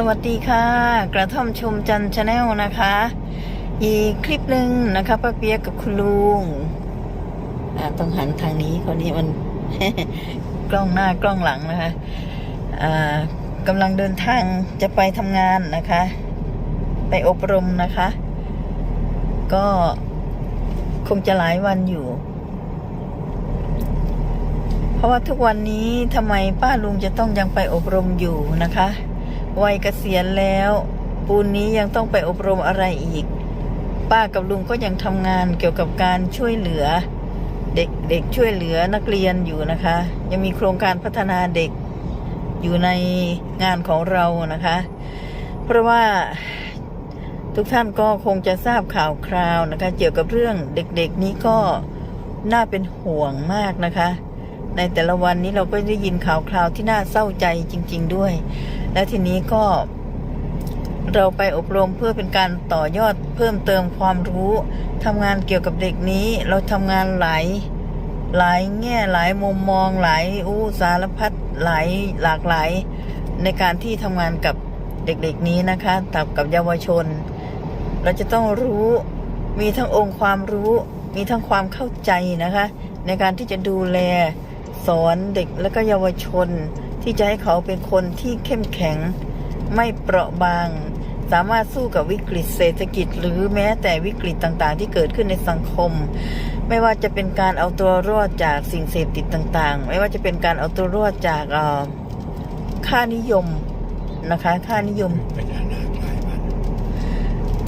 สวัสดีค่ะ กระท่อมชมจันชาแนลนะคะ อีกคลิปหนึ่งนะคะป้าเปียกกับคุณลุงต้องหันทางนี้คนนี้มันกล้องหน้ากล้องหลังนะคะกำลังเดินทางจะไปทำงานนะคะ ไปอบรมนะคะ ก็คงจะหลายวันอยู่ เพราะว่าทุกวันนี้ทำไมป้าลุงจะต้องยังไปอบรมอยู่นะคะ วัยเกษียณแล้ว ปูนนี้ยังต้องไปอบรมอะไรอีก ป้ากับลุงก็ยังทำงานเกี่ยวกับการช่วยเหลือ เด็กเด็กช่วยเหลือนักเรียนอยู่นะคะ ยังมีโครงการพัฒนาเด็กอยู่ในงานของเรานะคะ เพราะว่าทุกท่านก็คงจะทราบข่าวคราวนะคะ เกี่ยวกับเรื่องเด็กๆนี้ก็น่าเป็นห่วงมากนะคะ ในแต่ละวันนี้เราก็ได้ยินข่าวคราวที่น่าเศร้าใจจริง ๆ ด้วย และทีนี้ก็เราไปอบรมเพื่อเป็นการต่อยอดเพิ่มเติมความรู้ทำงานเกี่ยวกับเด็กนี้ เราทำงานหลายหลายแง่หลายมุมมองหลายอู้สารพัดหลายหลากหลาย ในการที่ทำงานกับเด็กๆนี้นะคะกับกับเยาวชน เราจะต้องรู้มีทั้งองค์ความรู้ มีทั้งความเข้าใจนะคะ ในการที่จะดูแลสอนเด็กและก็เยาวชน ที่จะให้เขาเป็นคนที่เข้มแข็ง ไม่เปราะบาง สามารถสู้กับวิกฤตเศรษฐกิจ หรือแม้แต่วิกฤตต่างๆ ที่เกิดขึ้นในสังคม ไม่ว่าจะเป็นการเอาตัวรอดจากสิ่งเสพติดต่างๆ ไม่ว่าจะเป็นการเอาตัวรอดจากค่านิยมนะคะค่านิยม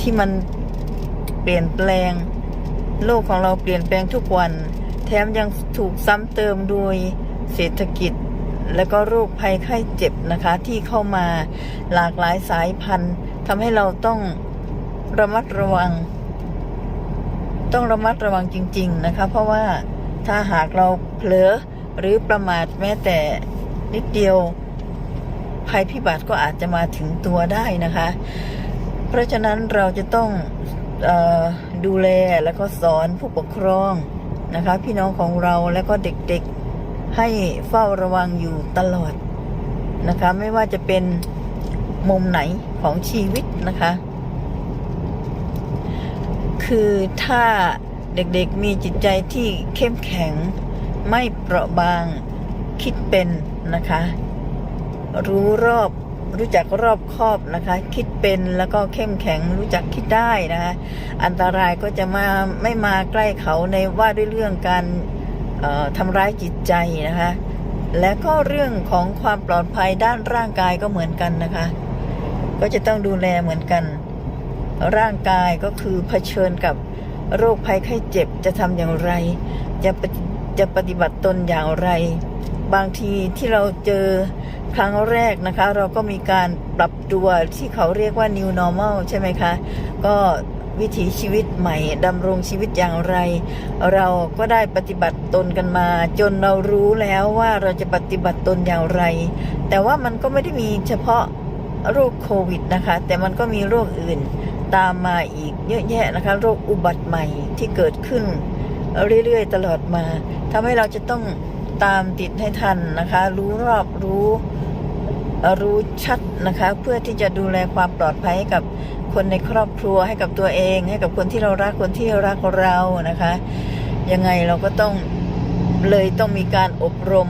ที่มันเปลี่ยนแปลง โลกของเราเปลี่ยนแปลงทุกวัน แถมยังถูกซ้ำเติมโดยเศรษฐกิจ และก็โรคภัยไข้เจ็บนะคะ ที่เข้ามาหลากหลายสายพันธุ์ทำให้เราต้องระมัดระวัง ต้องระมัดระวังจริง ๆนะคะ เพราะว่าถ้าหากเราเผลอหรือประมาทแม้แต่นิดเดียวภัยพิบัติก็อาจจะมาถึงตัวได้นะคะ เพราะฉะนั้นเราจะต้องออดูแลแล้วก็สอนผู้ปกครองนะคะ พี่น้องของเราแล้วก็เด็กๆ ให้เฝ้าระวังอยู่ตลอดนะคะ ไม่ว่าจะเป็นมุมไหนของชีวิตนะคะ คือถ้าเด็กๆมีจิตใจที่เข้มแข็ง ไม่เปราะบางคิดเป็นนะคะ รู้รอบรู้จักรอบคอบนะคะ คิดเป็นแล้วก็เข้มแข็งรู้จักคิดได้นะคะ อันตรายก็จะมาไม่มาใกล้เขาในว่าด้วยเรื่องการ ทำร้ายจิตใจนะคะ และก็เรื่องของความปลอดภัยด้านร่างกายก็เหมือนกันนะคะ ก็จะต้องดูแลเหมือนกัน ร่างกายก็คือเผชิญกับโรคภัยไข้เจ็บจะทำอย่างไร จะจะปฏิบัติตนอย่างไร บางทีที่เราเจอครั้งแรกนะคะ เราก็มีการปรับตัวที่เขาเรียกว่า new normal ใช่ไหมคะ ก็ วิถีชีวิตใหม่ดำรงชีวิตอย่างไร เราก็ได้ปฏิบัติตนกันมา จนเรารู้แล้วว่าเราจะปฏิบัติตนอย่างไร แต่ว่ามันก็ไม่ได้มีเฉพาะโรคโควิดนะคะ แต่มันก็มีโรคอื่นตามมาอีกเยอะแยะนะคะ โรคอุบัติใหม่ที่เกิดขึ้นเรื่อยๆ ตลอดมาทำให้เราจะต้องตามติดให้ทันนะคะ รู้รอบรู้ รู้ชัดนะคะ เพื่อที่จะดูแลความปลอดภัยให้กับคนในครอบครัวให้กับตัวเอง ให้กับคนที่เรารักคนที่รักเรานะคะ ยังไงเราก็ต้องเลยต้องมีการอบรม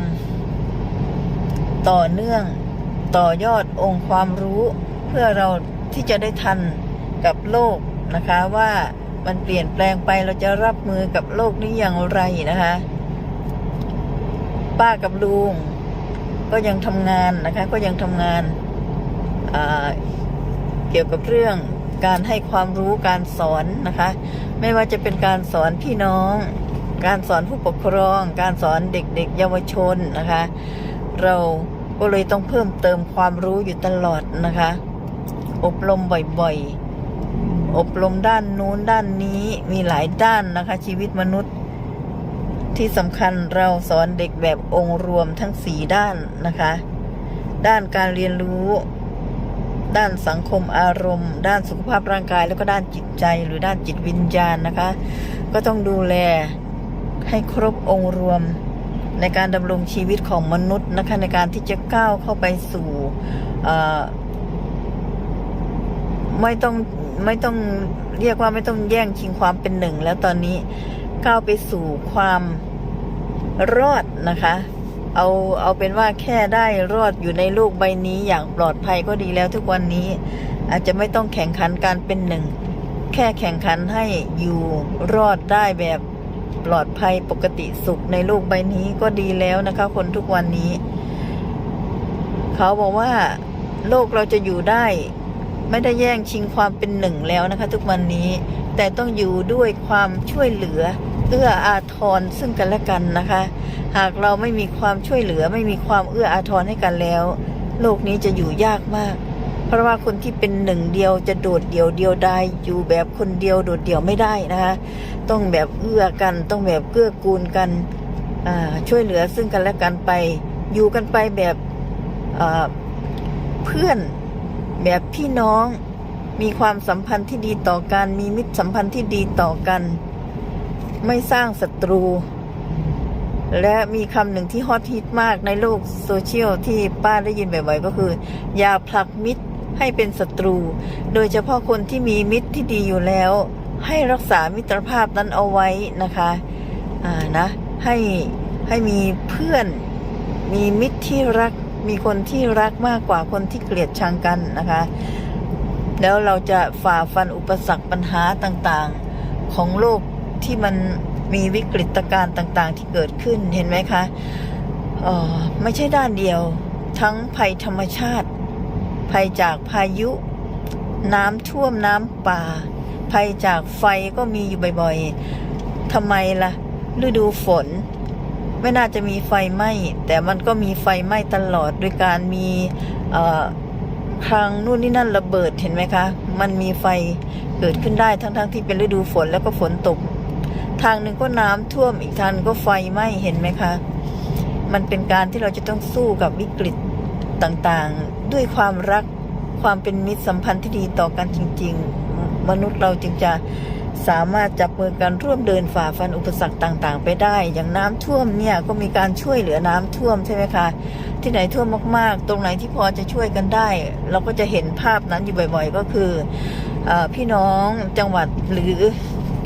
ต่อเนื่องต่อยอดองค์ความรู้ เพื่อเราที่จะได้ทันกับโลกนะคะว่ามันเปลี่ยนแปลงไปเราจะรับมือกับโลกนี้อย่างไรนะคะ ป้ากับลุง ก็ยังทำงานนะคะ ก็ยังทำงานเกี่ยวกับเรื่องการให้ความรู้การสอนนะคะ ไม่ว่าจะเป็นการสอนพี่น้อง การสอนผู้ปกครอง การสอนเด็กๆ เยาวชนนะคะ เราก็เลยต้องเพิ่มเติมความรู้อยู่ตลอดนะคะ อบรมบ่อยๆ อบรมด้านนู้นด้านนี้มีหลายด้านนะคะ ชีวิตมนุษย์ ที่สำคัญเราสอนเด็กแบบองค์รวมทั้งสี่ด้านนะคะ ด้านการเรียนรู้ ด้านสังคมอารมณ์ ด้านสุขภาพร่างกาย แล้วก็ด้านจิตใจหรือด้านจิตวิญญาณนะคะ ก็ต้องดูแลให้ครบองค์รวมในการดำรงชีวิตของมนุษย์นะคะในการที่จะก้าวเข้าไปสู่ไม่ต้องไม่ต้องเรียกว่าไม่ต้องแย่งชิงความเป็นหนึ่งแล้วตอนนี้ก้าวไปสู่ความ รอดนะคะ เอาเอาเป็นว่าแค่ได้รอดอยู่ในโลกใบนี้อย่างปลอดภัยก็ดีแล้วทุกวันนี้ อาจจะไม่ต้องแข่งขันการเป็นหนึ่ง แค่แข่งขันให้อยู่รอดได้แบบปลอดภัยปกติสุขในโลกใบนี้ก็ดีแล้วนะคะ คนทุกวันนี้ เขาบอกว่า โลกเราจะอยู่ได้ ไม่ได้แย่งชิงความเป็นหนึ่งแล้วนะคะ ทุกวันนี้แต่ต้องอยู่ด้วยความช่วยเหลือ เอื้ออาทรซึ่งกันและกันนะคะ หากเราไม่มีความช่วยเหลือไม่มีความเอื้ออาทรให้กันแล้ว โลกนี้จะอยู่ยากมาก เพราะว่าคนที่เป็นหนึ่งเดียวจะโดดเดี่ยวเดียวดายอยู่แบบคนเดียวโดดเดี่ยวไม่ได้นะคะ ต้องแบบเอื้อกัน ต้องแบบเกื้อกูลกันช่วยเหลือซึ่งกันและกันไป อยู่กันไปแบบเพื่อนแบบพี่น้อง มีความสัมพันธ์ที่ดีต่อกัน มีมิตรสัมพันธ์ที่ดีต่อกัน ไม่สร้างศัตรู และมีคำหนึ่งที่ฮอตฮิตมากในโลกโซเชียลที่ป้าได้ยินบ่อยๆก็คือ อย่าผลักมิตรให้เป็นศัตรู โดยเฉพาะคนที่มีมิตรที่ดีอยู่แล้ว ให้รักษามิตรภาพนั้นเอาไว้นะคะอ่านะให้ให้มีเพื่อนมีมิตรที่รักมีคนที่รักมากกว่าคนที่เกลียดชังกันนะคะ แล้วเราจะฝ่าฟันอุปสรรคปัญหาต่างๆ ของโลก ที่มันมีวิกฤตการณ์ต่างๆ ที่เกิดขึ้นเห็นไหมคะออไม่ใช่ด้านเดียว ทั้งภัยธรรมชาติ ภัยจากพายุ น้ำท่วมน้ำป่า ภัยจากไฟก็มีอยู่บ่อยๆทำไมล่ะ ฤดูฝน ไม่น่าจะมีไฟไหม้แต่มันก็มีไฟไหม้ตลอดโดยการมีคลังนู่นนี่นั่นระเบิดเห็นไหมคะ มันมีไฟเกิดขึ้นได้ทั้งๆทที่เป็นฤดูฝนแล้วก็ฝนตก ทางหนึ่งก็น้ำท่วมอีกทางก็ไฟไหม้เห็นไหมคะ มันเป็นการที่เราจะต้องสู้กับวิกฤตต่างๆ ด้วยความรักความเป็นมิตรสัมพันธ์ที่ดีต่อกันจริง ๆ มนุษย์เราจึงจะสามารถจับมือกันร่วมเดินฝ่าฟันอุปสรรคต่าง ๆ ไปได้ อย่างน้ำท่วมเนี่ยก็มีการช่วยเหลือน้ำท่วมใช่ไหมคะ ที่ไหนท่วมมากๆ ตรงไหนที่พอจะช่วยกันได้ เราก็จะเห็นภาพนั้นอยู่บ่อย ๆ ก็คืออพี่น้องจังหวัดหรือ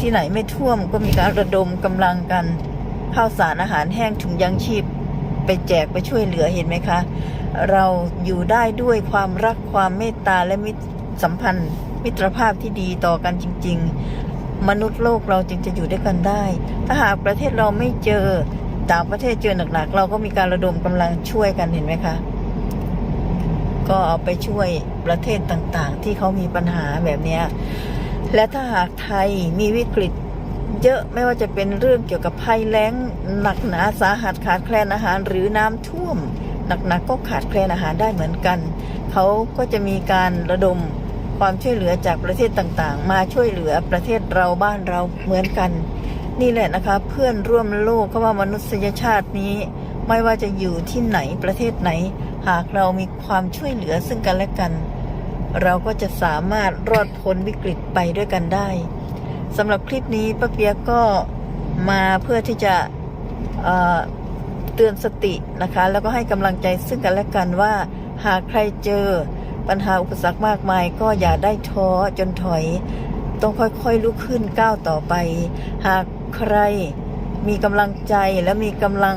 ที่ไหนไม่ท่วมก็มีการระดมกำลังกันข้าวสารอาหารแห้งถุงยังชีพ ไปแจกไปช่วยเหลือเห็นไหมคะ เราอยู่ได้ด้วยความรักความเมตตาและมิตรสัมพันธ์ มิตรภาพที่ดีต่อกันจริง ๆ มนุษย์โลกเราจึงจะอยู่ด้วยกันได้ ถ้าหากประเทศเราไม่เจอต่างประเทศเจอหนักๆเราก็มีการระดมกำลังช่วยกันเห็นไหมคะก็เอาไปช่วยประเทศต่างๆ ที่เขามีปัญหาแบบนี้ และถ้าหากไทยมีวิกฤตเยอะไม่ว่าจะเป็นเรื่องเกี่ยวกับภัยแล้งหนักหนาสาหัสขาดแคลนอาหารหรือน้ำท่วม หนักๆก็ขาดแคลนอาหารได้เหมือนกัน เขาก็จะมีการระดมความช่วยเหลือจากประเทศต่างๆ มาช่วยเหลือประเทศเราบ้านเราเหมือนกัน นี่แหละนะคะเพื่อนร่วมโลกเขาว่ามนุษยชาตินี้ ไม่ว่าจะอยู่ที่ไหนประเทศไหน หากเรามีความช่วยเหลือซึ่งกันและกัน เราก็จะสามารถรอดพ้นวิกฤตไปด้วยกันได้สำหรับคลิปนี้ป้าเปียกก็มาเพื่อที่จะเเตือนสตินะคะ แล้วก็ให้กำลังใจซึ่งกันและกันว่า หากใครเจอปัญหาอุปสรรคมากมาย ก็อย่าได้ท้อจนถอย ต้องค่อยๆลุกขึ้นก้าวต่อไป หากใครมีกำลังใจและมีกำลัง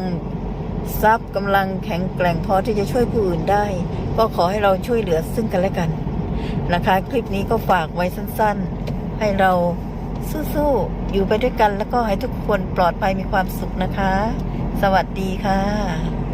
ทรัพย์กำลังแข็งแกร่งพอที่จะช่วยผู้อื่นได้ ก็ขอให้เราช่วยเหลือซึ่งกันและกัน นะคะ คลิปนี้ก็ฝากไว้สั้นๆ ให้เราสู้ๆ อยู่ไปด้วยกัน แล้วก็ให้ทุกคนปลอดภัยมีความสุขนะคะ สวัสดีค่ะ